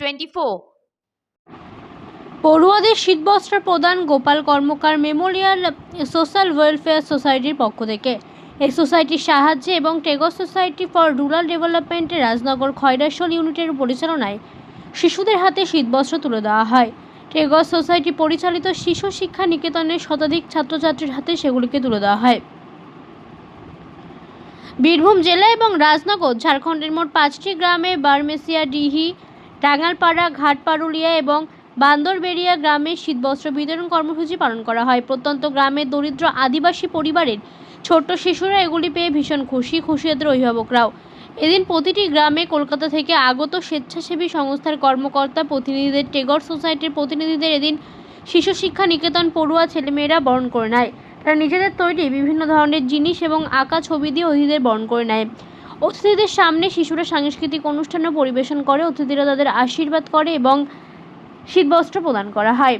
Twenty four পড়ুয়াদের শীতবস্ত্র প্রদান Gopal Karmakar memorial social welfare সোসাইটির পক্ষ থেকে। এই সোসাইটির সাহায্যে এবং টেগর সোসাইটি ফর রুরাল ডেভেলপমেন্টের রাজনগর খয়রাশল ইউনিটের পরিচালনায় শিশুদের হাতে শীতবস্ত্র তুলে দেওয়া হয়। টেগর সোসাইটি পরিচালিত শিশু শিক্ষা নিকেতনের শতাধিক ছাত্রছাত্রীর হাতে সেগুলিকে তুলে দেওয়া হয়। বীরভূম জেলা এবং রাজনগর, ঝাড়খণ্ডের মোট পাঁচটি গ্রামে বারমেসিয়া, ডিহি টাঙ্গালপাড়া ঘাটপারুলিয়া এবং বান্দরবেড়িয়া গ্রামে শীতবস্ত্র বিতরণ কর্মসূচি পালন করা হয়। প্রত্যন্ত গ্রামের দরিদ্র আদিবাসী পরিবারের ছোট্ট শিশুরা এগুলি পেয়ে ভীষণ খুশি খুশি এদের অভিভাবকরাও। এদিন প্রতিটি গ্রামে কলকাতা থেকে আগত স্বেচ্ছাসেবী সংস্থার কর্মকর্তা প্রতিনিধিদের, টেগর সোসাইটির প্রতিনিধিদের এদিন শিশু শিক্ষা নিকেতন পড়ুয়া ছেলেমেয়েরা বরণ করে নেয়। তারা নিজেদের তৈরি বিভিন্ন ধরনের জিনিস এবং আঁকা ছবি দিয়ে অতিথিদের বরণ করে নেয়। অতিথিদের সামনে শিশুরা সাংস্কৃতিক অনুষ্ঠানও পরিবেশন করে। অতিথিরা তাদের আশীর্বাদ করে এবং শীতবস্ত্র প্রদান করা হয়।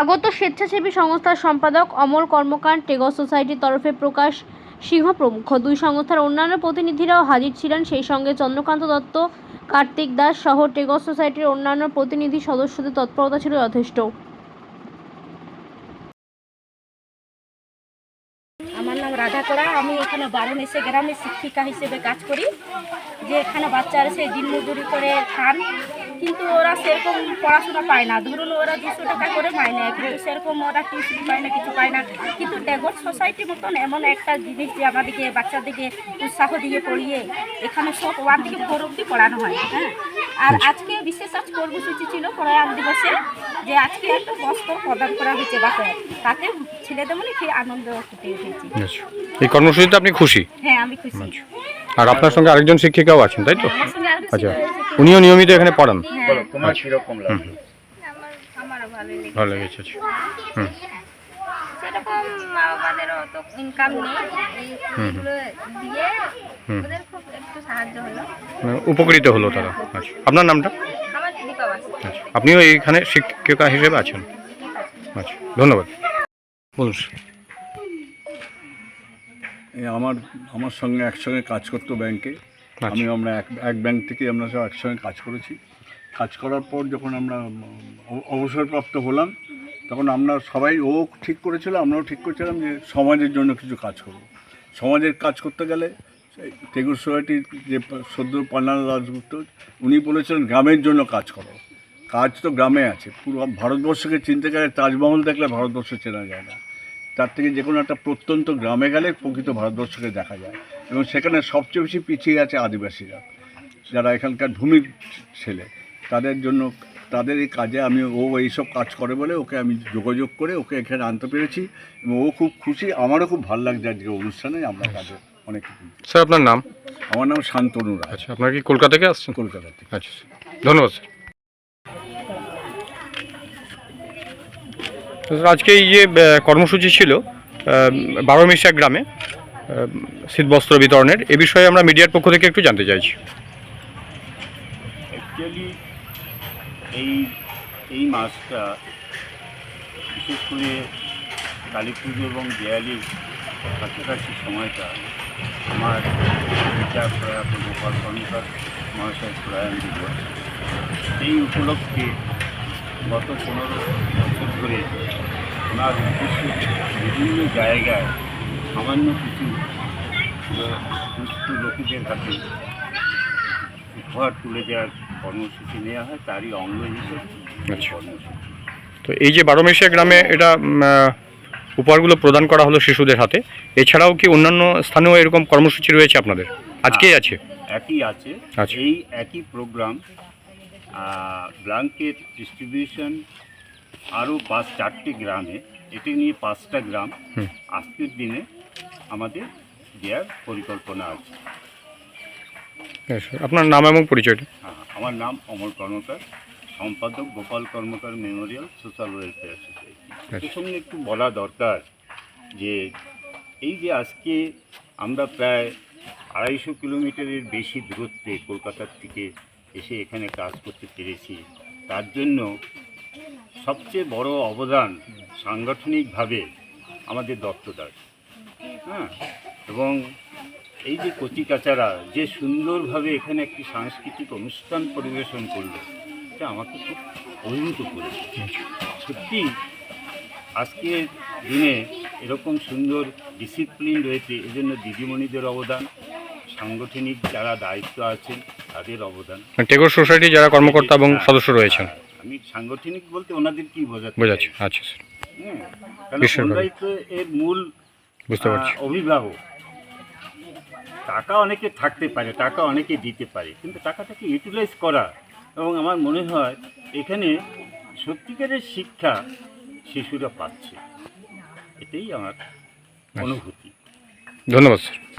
আগত স্বেচ্ছাসেবী সংস্থার সম্পাদক অমল কর্মকার টেগর সোসাইটির তরফে প্রকাশ সিংহ প্রমুখ। দুই সংস্থার অন্যান্য প্রতিনিধিরাও হাজির ছিলেন। সেই সঙ্গে চন্দ্রকান্ত দত্ত, কার্তিক দাস সহ টেগর সোসাইটির অন্যান্য প্রতিনিধি সদস্যদের তৎপরতা ছিল যথেষ্ট। রাধা করা আমি এখানে বারণ এসে গ্রামে শিক্ষিকা হিসেবে কাজ করি, যে এখানে বাচ্চারা সে দিনমজুরি করে খান। কিন্তু ওরা সেরকম পড়াশোনা পায় না। ধরুন ওরা দুশো টাকা করে পায় না কিন্তু সেরকম ওরা টিউশন পায় না, কিছু পায় না। কিন্তু ট্যাগর সোসাইটি মতন এমন একটা জিনিস যে আমাদেরকে বাচ্চাদেরকে উৎসাহ দিয়ে পড়িয়ে এখানে সব ওয়ান থেকে ফোর অব্দি পড়ানো হয় হ্যাঁ। আর আজকে বিশেষ আজ কর্মসূচি ছিল প্রয়াণ দিবসে। যে আজকে একটা বস্ত্র প্রদান করা হয়েছে বাচ্চা তাতে ছেলেদের মনে কি আনন্দ ফুটে উঠেছে। আচ্ছা। এই কর্মসূচিতে আপনি খুশি? হ্যাঁ আমি খুশি। আচ্ছা। আর আপনার সঙ্গে আরেকজন শিক্ষিকাও আছেন তাই তো? আমার সঙ্গে আরেকটা আচ্ছা। উনিও নিয়মিত এখানে পড়ান? হ্যাঁ, তোমার কীরকম লেগেছে? ভালো লেগেছে আচ্ছা। হুম সেরকম মা বাবাদেরও তো ইনকাম নেই। দিয়ে হুম। ওদের খুব একটু সাহায্য হলো। মানে উপকৃত হলো তারা। আচ্ছা। আপনার নামটা আমার দীপা বাস আচ্ছা আপনিও এইখানে শিক্ষিকা হিসেবে আছেন? আচ্ছা ধন্যবাদ। বলুন এই আমার আমার সঙ্গে একসঙ্গে কাজ করতো ব্যাংকে। আমি আমরা এক এক ব্যাংক থেকে আমরা সব একসঙ্গে কাজ করেছি। কাজ করার পর যখন আমরা অবসরপ্রাপ্ত হলাম তখন আমরা সবাই ও ঠিক করেছিল আমরাও ঠিক করেছিলাম যে সমাজের জন্য কিছু কাজ করব। সমাজের কাজ করতে গেলে টেগুর সোসাইটির যে সদ্য পান্না দাসগুপ্ত উনি বলেছিলেন, গ্রামের জন্য কাজ করো। কাজ তো গ্রামে আছে। পুরো ভারতবর্ষকে চিনতে গেলে তাজমহল দেখলে ভারতবর্ষ চেনা যায় না। তার থেকে যে কোনো একটা প্রত্যন্ত গ্রামে গেলে প্রকৃত ভারতবর্ষকে দেখা যায়। এবং সেখানে সবচেয়ে বেশি পিছিয়ে আছে আদিবাসীরা, যারা এখানকার ভূমির ছেলে। তাদের জন্য, তাদের এই কাজে আমি, ও এইসব কাজ করে বলে ওকে আমি যোগাযোগ করে ওকে এখানে আনতে পেরেছি। এবং ও খুব খুশি। আমারও খুব ভালো লাগছে আজকে অনুষ্ঠানে আমরা কাজে। অনেক স্যার আপনার নাম? আমার নাম শান্তনু রায়। আচ্ছা আপনার কি কলকাতা থেকে আসছেন? কলকাতা থেকে। আচ্ছা ধন্যবাদ স্যার। আজকে এই যে কর্মসূচি ছিল বারোমিশা গ্রামে শীতবস্ত্র বিতরণের এ বিষয়ে আমরা মিডিয়ার পক্ষ থেকে একটু জানতে চাইছি। অ্যাকচুয়ালি এই এই মাসটা বিশেষ করে কালী পুজো এবং দেয়ালির কাছাকাছি সময়টা আমার পিতা প্রয়াত গোপাল কর্মকার মহাশয় প্রয়াণ দিবস এই উপলক্ষে গত পনেরো বছর ধরে ওনার উদ্দেশ্যে বিভিন্ন জায়গায় সামান্য কিছু আহ, লোকেদের হাতে উপহার তুলে দেওয়ার কর্মসূচি নেওয়া হয় তারই অঙ্গ হিসেবে। কর্মসূচি তো এই যে বারোমিশা গ্রামে এটা উপহারগুলো প্রদান করা হলো শিশুদের হাতে। এছাড়াও কি অন্যান্য স্থানেও এরকম কর্মসূচি রয়েছে আপনাদের? আজকেই আছে। একই আছে। আচ্ছা। এই একই প্রোগ্রাম ব্ল্যাঙ্কেট ডিস্ট্রিবিউশন আরও পাঁচ চারটি গ্রামে। এটি নিয়ে পাঁচটা গ্রাম আজকের দিনে আমাদের দেওয়ার পরিকল্পনা আছে। হ্যাঁ, আপনার নাম এবং পরিচয়টা? হ্যাঁ, আমার নাম অমর কর্মকার। সম্পাদক Gopal Karmakar memorial social welfare প্রসঙ্গে একটু বলা দরকার যে এই যে আজকে আমরা প্রায় আড়াইশো কিলোমিটারের বেশি দূরত্বে কলকাতার থেকে এসে এখানে কাজ করতে পেরেছি, তার জন্য সবচেয়ে বড় অবদান সাংগঠনিকভাবে আমাদের দত্তদার। হ্যাঁ এবং এই যে কচিকাচারা যে সুন্দরভাবে এখানে একটি সাংস্কৃতিক অনুষ্ঠান পরিবেশন করল, এটা আমাকে খুব অভিভূত করেছে। সত্যি আজকের দিনে এরকম সুন্দর ডিসিপ্লিন রয়েছে এজন্য দিদিমণিদের অবদান সাংগঠনিক যারা দায়িত্ব আছেন তাদের অবদান। মানে টেগোর সোসাইটি যারা কর্মকর্তা এবং সদস্য রয়েছেন। হ্যাঁ, আমি সাংগঠনিক বলতে ওনাদের কি বোঝাতে বোঝাচ্ছি আচ্ছা স্যার। হুম, ওনারাই তো এর মূল বুঝতে পারছি। অভিভাবক। টাকা অনেকে থাকতে পারে টাকা অনেকে দিতে পারে কিন্তু টাকাটাকে ইউটিলাইজ করা। এবং আমার মনে হয় এখানে সত্যিকারের শিক্ষা শিশুরা পাচ্ছে। এটাই আমার অনুভূতি। ধন্যবাদ স্যার।